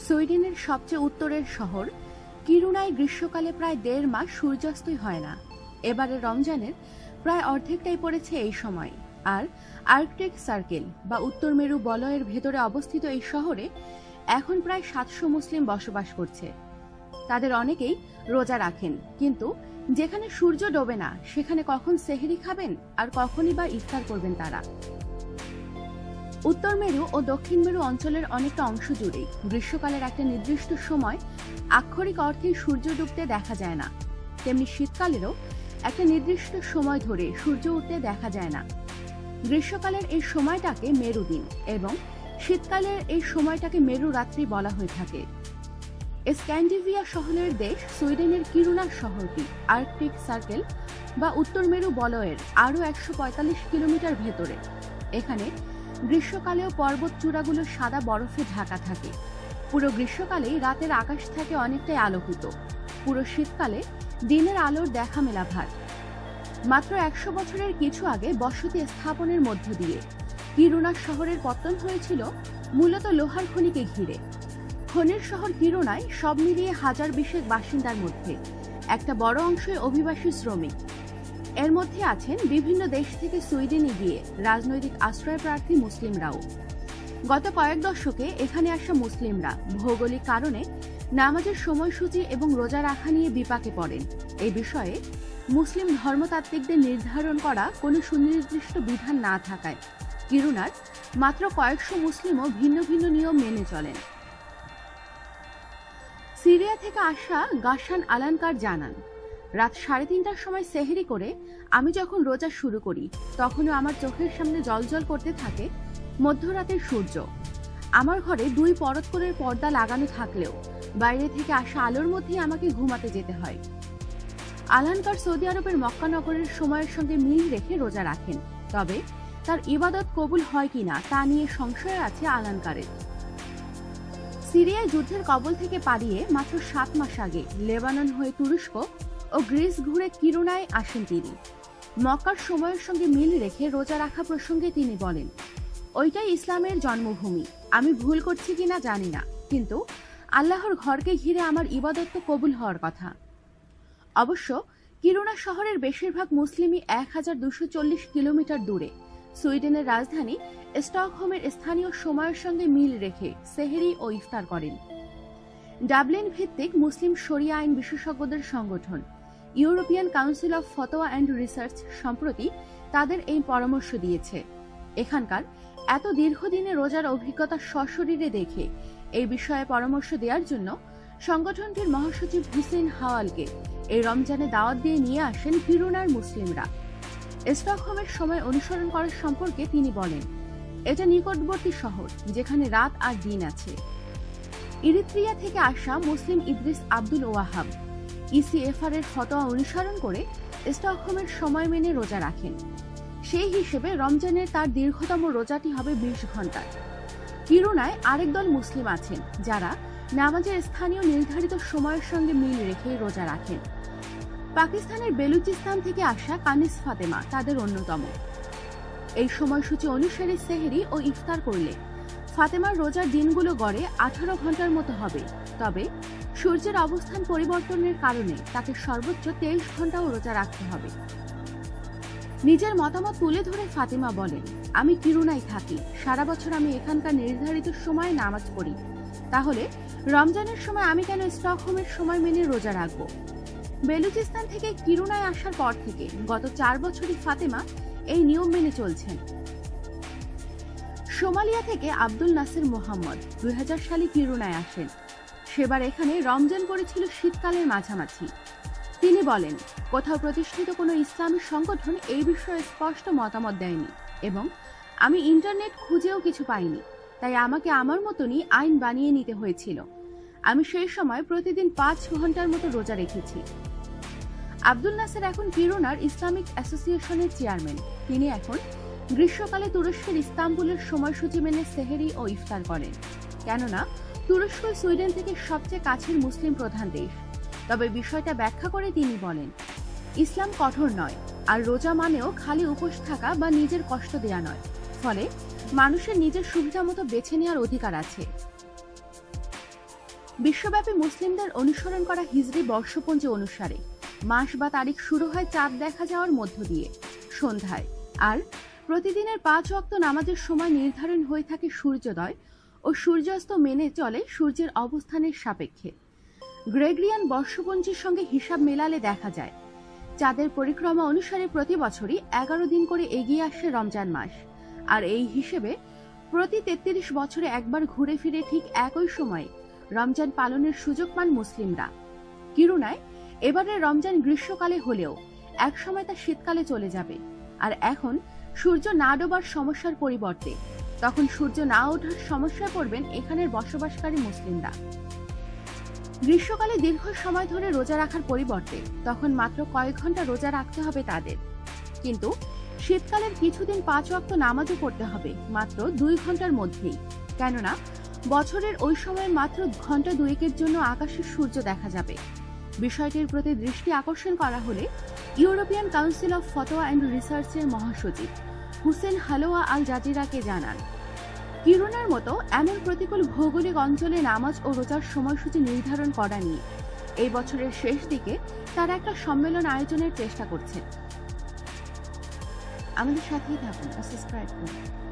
সুইডেনের সবচেয়ে উত্তরের শহর কিরুনায় গ্রীষ্মকালে প্রায় দেড় মাস সূর্যাস্তই হয় না। এবারে রমজানের প্রায় অর্ধেকটাই পড়েছে এই সময়। আর আর্কটিক সার্কেল বা উত্তর মেরু বলয়ের ভেতরে অবস্থিত এই শহরে এখন প্রায় সাতশো মুসলিম বসবাস করছে। তাদের অনেকেই রোজা রাখেন, কিন্তু যেখানে সূর্য ডোবে না, সেখানে কখন সেহেরি খাবেন আর কখনই বা ইফতার করবেন তারা। উত্তর মেরু ও দক্ষিণ মেরু অঞ্চলের অনেকটা অংশ জুড়েই। গ্রীষ্মকালের একটা নির্দিষ্ট সময় আক্ষরিক অর্থে সূর্য ডুবতে দেখা যায় না। তেমনি শীতকালেরও একটা নির্দিষ্ট সময় ধরে সূর্য উঠতে দেখা যায় না। গ্রীষ্মকালের এই সময়টাকে মেরু দিন এবং শীতকালের এই সময়টাকে মেরু রাত্রি বলা হয়ে থাকে। স্ক্যান্ডিভিয়া শহরের দেশ সুইডেনের কিরুনা শহরটি, আর্কটিক সার্কেল বা উত্তর মেরু বলয়ের আরও একশো পঁয়তাল্লিশ কিলোমিটার ভেতরে। এখানে গ্রীষ্মকালেও পর্বত চূড়াগুলো সাদা বরফে ঢাকা থাকে। পুরো গ্রীষ্মকালেই রাতের আকাশ থাকে অনেকটাই আলোকিত। পুরো শীতকালে দিনের আলোর দেখা মেলা ভার। মাত্র একশো বছরের কিছু আগে বসতি স্থাপনের মধ্য দিয়ে কিরুনা শহরের পতন হয়েছিল মূলত লোহার খনিকে ঘিরে। খনির শহর কিরুনায় সব মিলিয়ে হাজার বিশেক বাসিন্দার মধ্যে। একটা বড় অংশই অভিবাসী শ্রমিক। এর মধ্যে আছেন বিভিন্ন দেশ থেকে সুইডেনে গিয়ে রাজনৈতিক আশ্রয় প্রার্থী মুসলিমরাও। গত কয়েক দশকে এখানে আসা মুসলিমরা ভৌগোলিক কারণে নামাজের সময়সূচি এবং রোজা রাখা নিয়ে বিপাকে পড়েন। এই বিষয়ে মুসলিম ধর্মতাত্ত্বিকদের নির্ধারণ করা কোনো সুনির্দিষ্ট বিধান না থাকায় কিরুনার মাত্র কয়েকশো মুসলিমও ভিন্ন ভিন্ন নিয়ম মেনে চলেন। সিরিয়া থেকে আসা গাসান আলানকার জানান রাত সাড়ে তিনটার সময় সেহেরি করে আমি যখন রোজা শুরু করি, তখনও আমার চোখের সামনে জলজল করতে থাকে মধ্যরাতের সূর্য। আমার ঘরে দুই পরত করে পর্দা লাগানো থাকলেও বাইরে থেকে আসা আলোর মধ্যেই আমাকে ঘুমাতে যেতে হয়। আলানকার সৌদি আরবের মক্কানগরের সময়ের সঙ্গে মিল রেখে রোজা রাখেন। তবে তার ইবাদত কবুল হয় কিনা তা নিয়ে সংশয় আছে আলানকারের। সিরিয়ায় যুদ্ধের কবল থেকে পালিয়ে মাত্র সাত মাস আগে লেবানন হয়ে তুরস্ক ও গ্রিস ঘুরে কিরুনায় আসেন তিনি। মক্কার সময়ের সঙ্গে মিল রেখে রোজা রাখা প্রসঙ্গে তিনি বলেন, ওইটাই ইসলামের জন্মভূমি। আমি ভুল করছি কিনা জানি না। কিন্তু আল্লাহর ঘরকে ঘিরে আমার ইবাদত তো কবুল হওয়ার কথা। অবশ্য কিরুনা শহরের বেশিরভাগ মুসলিমই এক হাজার দুশো চল্লিশ কিলোমিটার দূরে। সুইডেনের রাজধানী স্টকহোমের স্থানীয় সময়ের সঙ্গে মিল রেখে সেহেরি ও ইফতার করেন। ডাবলিন ভিত্তিক মুসলিম শরিয়া আইন বিশেষজ্ঞদের সংগঠন European council of fatwa and research সম্প্রতি তাদের এই পরামর্শ দিয়েছে। এখানকার এত দীর্ঘদিনে রোজার অভিজ্ঞতা সশরীরে দেখে এই বিষয়ে পরামর্শ দেওয়ার জন্য সংগঠনটির মহাসচিব হুসেন হাওয়ালকে এই রমজানে দাওয়াত দিয়ে নিয়ে আসেন কিরুনার মুসলিমরা। স্টকহোমের সময় অনুসরণ করার সম্পর্কে তিনি বলেন, এটা নিকটবর্তী শহর, যেখানে রাত আর দিন আছে। ইরিত্রিয়া থেকে আসা মুসলিম ইদ্রিস আব্দুল ওয়াহাব ইসিএফআর এর ফতোয়া অনুসরণ করে স্টকহোমের সময় মেনে রোজা রাখেন। সেই হিসেবে রমজানের তার দীর্ঘতম রোজাটি হবে বিশ ঘণ্টার। কিরুনায় আরেক দল মুসলিম আছেন, যারা নামাজের স্থানীয় নির্ধারিত সময়ের সঙ্গে মিল রেখে রোজা রাখেন। পাকিস্তানের বেলুচিস্তান থেকে আসা কানিস ফাতেমা তাদের অন্যতম। এই সময়সূচি অনুসারে সেহেরি ও ইফতার করলে ফাতেমার রোজার দিনগুলো গড়ে আঠারো ঘণ্টার মতো হবে। তবে সূর্যের অবস্থান পরিবর্তনের কারণে তাকে সর্বোচ্চ তেইশ ঘন্টাও রোজা রাখতে হবে। নিজের মতামত তুলে ধরে ফাতেমা বলেন, আমি কিরুনাই থাকি। সারা বছর আমি এখানকার নির্ধারিত সময়ে নামাজ পড়ি। তাহলে রমজানের সময় আমি কেন স্টকহোমের সময় মেনে রোজা রাখব? বেলুচিস্তান থেকে কিরুনায় আসার পর থেকে গত চার বছরই ফাতেমা এই নিয়ম মেনে চলছেন। সোমালিয়া থেকে আব্দুল নাসির মোহাম্মদ দুই সালে কিরুনায় আসেন। সেবার এখানে রমজান পড়েছিল শীতকালের মাঝামাঝি। তিনি বলেন, কোথাও প্রতিষ্ঠিত কোনো ইসলামী সংগঠন এই বিষয়ে স্পষ্ট মতামত দেয়নি এবং আমি ইন্টারনেট খুঁজেও কিছু পাইনি, তাই আমাকে আমার মতনই আইন বানিয়ে নিতে হয়েছিল। আমি সেই সময় প্রতিদিন পাঁচ ঘণ্টার মতো রোজা রেখেছি। আব্দুল নাসের এখন কিরোনার ইসলামিক অ্যাসোসিয়েশনের চেয়ারম্যান। তিনি এখন গ্রীষ্মকালে তুরস্কের ইস্তাম্বুলের সময়সূচি মেনে সেহেরি ও ইফতার করেন। কেননা, তুরস্ক সুইডেন থেকে সবচেয়ে কাছের মুসলিম প্রধান দেশ। তবে বিষয়টা ব্যাখ্যা করে তিনি বলেন, ইসলাম কঠোর নয়, আর রোজা মানেও খালি উপোস থাকা বা নিজের কষ্ট দেয়া নয়। ফলে মানুষের নিজের সুবিধা মতো বেছে নেওয়ার অধিকার আছে। বিশ্বব্যাপী মুসলিমদের অনুসরণ করা হিজরি বর্ষপঞ্জি অনুসারে, মাস বা তারিখ শুরু হয় চাঁদ দেখা যাওয়ার মধ্য দিয়ে, সন্ধ্যায়, আর প্রতিদিনের পাঁচ ওয়াক্ত নামাজের সময় নির্ধারণ হয়ে থাকে সূর্যোদয় ও সূর্যাস্ত মেনে চলে সূর্যের অবস্থানের সাপেক্ষে। গ্রেগরিয়ান বর্ষপঞ্জির সঙ্গে হিসাব মেলালে দেখা যায়, চাঁদের পরিক্রমা অনুসারে প্রতি বছরই এগারো দিন করে এগিয়ে আসে রমজান মাস। আর এই হিসেবে প্রতি তেত্রিশ বছরে একবার ঘুরে ফিরে ঠিক একই সময়ে রমজান পালনের সুযোগ পান মুসলিমরা। কিরুনায় এবারের রমজান গ্রীষ্মকালে হলেও একসময় তা শীতকালে চলে যাবে। আর এখন সূর্য না ডোবার সমস্যার পরিবর্তে। তখন সূর্য না ওঠার সমস্যায় পড়বেন এখানের বসবাসকারী মুসলিমরা। গ্রীষ্মকালে দীর্ঘ সময় ধরে রোজা রাখার পরিবর্তে, তখন মাত্র কয়েক ঘণ্টা রোজা রাখতে হবে তাদের। কিন্তু শীতকালের কিছুদিন পাঁচ ওয়াক্ত নামাজও পড়তে হবে, মাত্র দুই ঘণ্টার মধ্যেই। কেননা, বছরের ওই সময় মাত্র ঘণ্টা দুয়েকের জন্য আকাশে সূর্য দেখা যাবে। বিষয়টির প্রতি দৃষ্টি আকর্ষণ করা হলে European council of fatwa and রিসার্চের মহাসচিব হুসেন হালোয়া আল জাজিরাকে জানান কিরুনার মতো এমন প্রতিকূল ভৌগোলিক অঞ্চলে নামাজ ও রোজার সময়সূচি নির্ধারণ করা নিয়ে এই বছরের শেষ দিকে তারা একটা সম্মেলন আয়োজনের চেষ্টা করছে। আমাদের সাথেই থাকুন সাবস্ক্রাইব করুন।